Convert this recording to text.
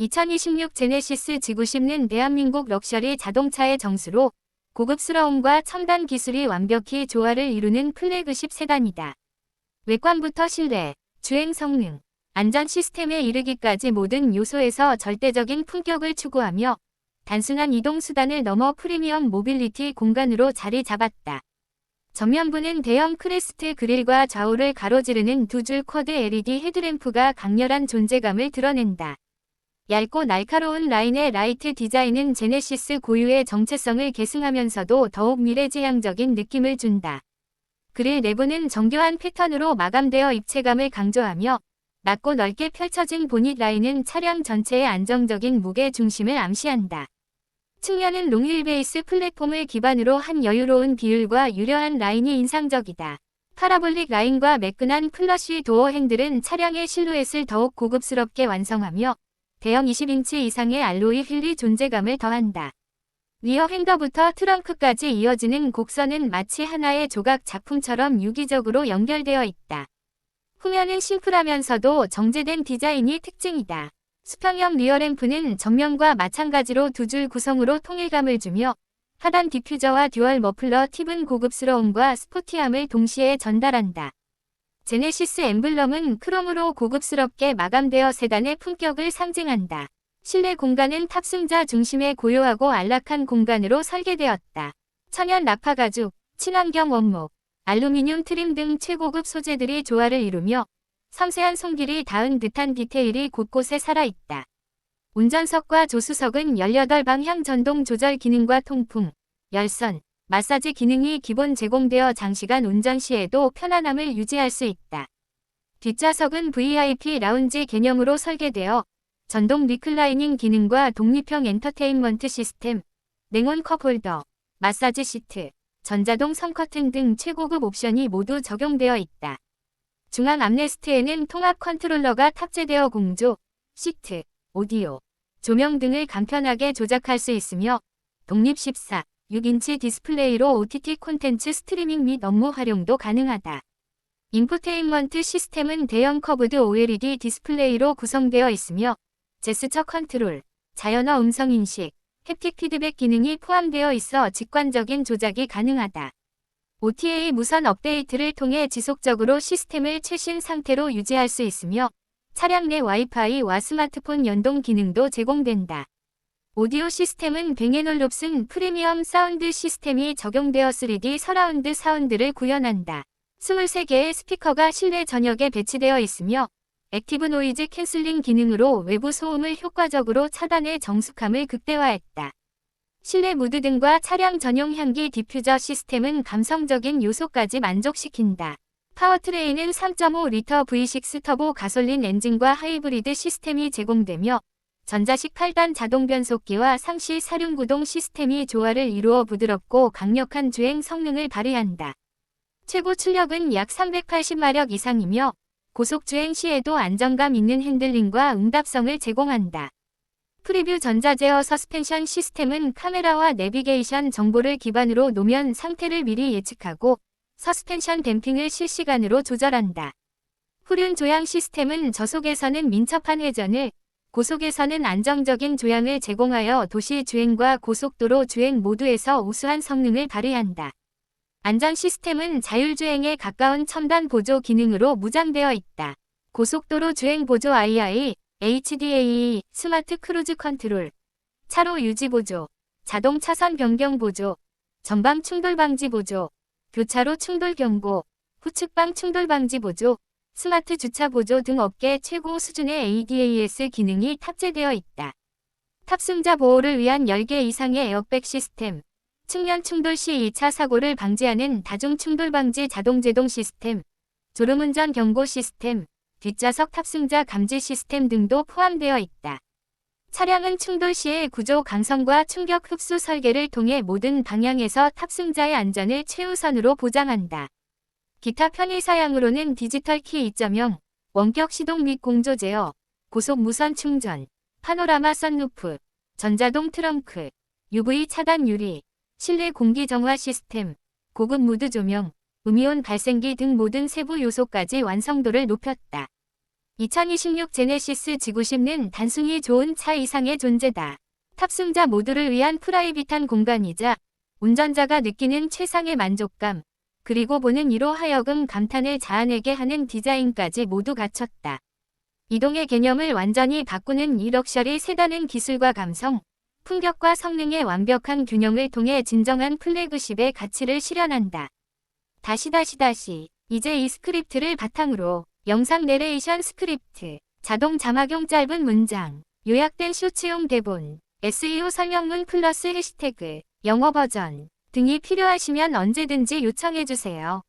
2026 제네시스 지구10는 대한민국 럭셔리 자동차의 정수로 고급스러움과 첨단 기술이 완벽히 조화를 이루는 플래그십 세단이다. 외관부터 실내, 주행 성능, 안전 시스템에 이르기까지 모든 요소에서 절대적인 품격을 추구하며 단순한 이동 수단을 넘어 프리미엄 모빌리티 공간으로 자리 잡았다. 전면부는 대형 크레스트 그릴과 좌우를 가로지르는 두 줄 쿼드 LED 헤드램프가 강렬한 존재감을 드러낸다. 얇고 날카로운 라인의 라이트 디자인은 제네시스 고유의 정체성을 계승하면서도 더욱 미래지향적인 느낌을 준다. 그릴 내부는 정교한 패턴으로 마감되어 입체감을 강조하며 낮고 넓게 펼쳐진 보닛 라인은 차량 전체의 안정적인 무게 중심을 암시한다. 측면은 롱휠 베이스 플랫폼을 기반으로 한 여유로운 비율과 유려한 라인이 인상적이다. 파라볼릭 라인과 매끈한 플러쉬 도어 핸들은 차량의 실루엣을 더욱 고급스럽게 완성하며 대형 20인치 이상의 알로이 휠이 존재감을 더한다. 리어 핸더부터 트렁크까지 이어지는 곡선은 마치 하나의 조각 작품처럼 유기적으로 연결되어 있다. 후면은 심플하면서도 정제된 디자인이 특징이다. 수평형 리어램프는 전면과 마찬가지로 두 줄 구성으로 통일감을 주며 하단 디퓨저와 듀얼 머플러 팁은 고급스러움과 스포티함을 동시에 전달한다. 제네시스 엠블럼은 크롬으로 고급스럽게 마감되어 세단의 품격을 상징한다. 실내 공간은 탑승자 중심의 고요하고 안락한 공간으로 설계되었다. 천연 나파 가죽, 친환경 원목, 알루미늄 트림 등 최고급 소재들이 조화를 이루며 섬세한 손길이 닿은 듯한 디테일이 곳곳에 살아있다. 운전석과 조수석은 18방향 전동 조절 기능과 통풍, 열선, 마사지 기능이 기본 제공되어 장시간 운전 시에도 편안함을 유지할 수 있다. 뒷좌석은 VIP 라운지 개념으로 설계되어 전동 리클라이닝 기능과 독립형 엔터테인먼트 시스템, 냉온 컵홀더, 마사지 시트, 전자동 선커튼 등 최고급 옵션이 모두 적용되어 있다. 중앙 암레스트에는 통합 컨트롤러가 탑재되어 공조, 시트, 오디오, 조명 등을 간편하게 조작할 수 있으며 독립 14, 6인치 디스플레이로 OTT 콘텐츠 스트리밍 및 업무 활용도 가능하다. 인포테인먼트 시스템은 대형 커브드 OLED 디스플레이로 구성되어 있으며 제스처 컨트롤, 자연어 음성 인식, 햅틱 피드백 기능이 포함되어 있어 직관적인 조작이 가능하다. OTA 무선 업데이트를 통해 지속적으로 시스템을 최신 상태로 유지할 수 있으며 차량 내 와이파이와 스마트폰 연동 기능도 제공된다. 오디오 시스템은 뱅앤올롭슨 프리미엄 사운드 시스템이 적용되어 3D 서라운드 사운드를 구현한다. 23개의 스피커가 실내 전역에 배치되어 있으며 액티브 노이즈 캔슬링 기능으로 외부 소음을 효과적으로 차단해 정숙함을 극대화했다. 실내 무드 등과 차량 전용 향기 디퓨저 시스템은 감성적인 요소까지 만족시킨다. 파워트레인은 3.5리터 V6 터보 가솔린 엔진과 하이브리드 시스템이 제공되며 전자식 8단 자동 변속기와 상시 사륜구동 시스템이 조화를 이루어 부드럽고 강력한 주행 성능을 발휘한다. 최고 출력은 약 380마력 이상이며 고속주행 시에도 안정감 있는 핸들링과 응답성을 제공한다. 프리뷰 전자제어 서스펜션 시스템은 카메라와 내비게이션 정보를 기반으로 노면 상태를 미리 예측하고 서스펜션 댐핑을 실시간으로 조절한다. 후륜 조향 시스템은 저속에서는 민첩한 회전을, 고속에서는 안정적인 조향을 제공하여 도시 주행과 고속도로 주행 모두에서 우수한 성능을 발휘한다. 안전 시스템은 자율주행에 가까운 첨단 보조 기능으로 무장되어 있다. 고속도로 주행 보조 II, HDAE, 스마트 크루즈 컨트롤, 차로 유지 보조, 자동 차선 변경 보조, 전방 충돌 방지 보조, 교차로 충돌 경고, 후측방 충돌 방지 보조, 스마트 주차 보조 등 업계 최고 수준의 ADAS 기능이 탑재되어 있다. 탑승자 보호를 위한 10개 이상의 에어백 시스템, 측면 충돌 시 2차 사고를 방지하는 다중 충돌 방지 자동 제동 시스템, 졸음운전 경고 시스템, 뒷좌석 탑승자 감지 시스템 등도 포함되어 있다. 차량은 충돌 시의 구조 강성과 충격 흡수 설계를 통해 모든 방향에서 탑승자의 안전을 최우선으로 보장한다. 기타 편의 사양으로는 디지털 키 2.0, 원격 시동 및 공조 제어, 고속 무선 충전, 파노라마 선루프, 전자동 트렁크, UV 차단 유리, 실내 공기 정화 시스템, 고급 무드 조명, 음이온 발생기 등 모든 세부 요소까지 완성도를 높였다. 2026 제네시스 G90는 단순히 좋은 차 이상의 존재다. 탑승자 모두를 위한 프라이빗한 공간이자 운전자가 느끼는 최상의 만족감, 그리고 보는 이로 하여금 감탄을 자아내게 하는 디자인까지 모두 갖췄다. 이동의 개념을 완전히 바꾸는 이 럭셔리 세단은 기술과 감성, 품격과 성능의 완벽한 균형을 통해 진정한 플래그십의 가치를 실현한다. 다시 다시 다시 이제 이 스크립트를 바탕으로 영상 내레이션 스크립트, 자동 자막용 짧은 문장, 요약된 쇼츠용 대본, SEO 설명문 플러스 해시태그, 영어 버전 등이 필요하시면 언제든지 요청해주세요.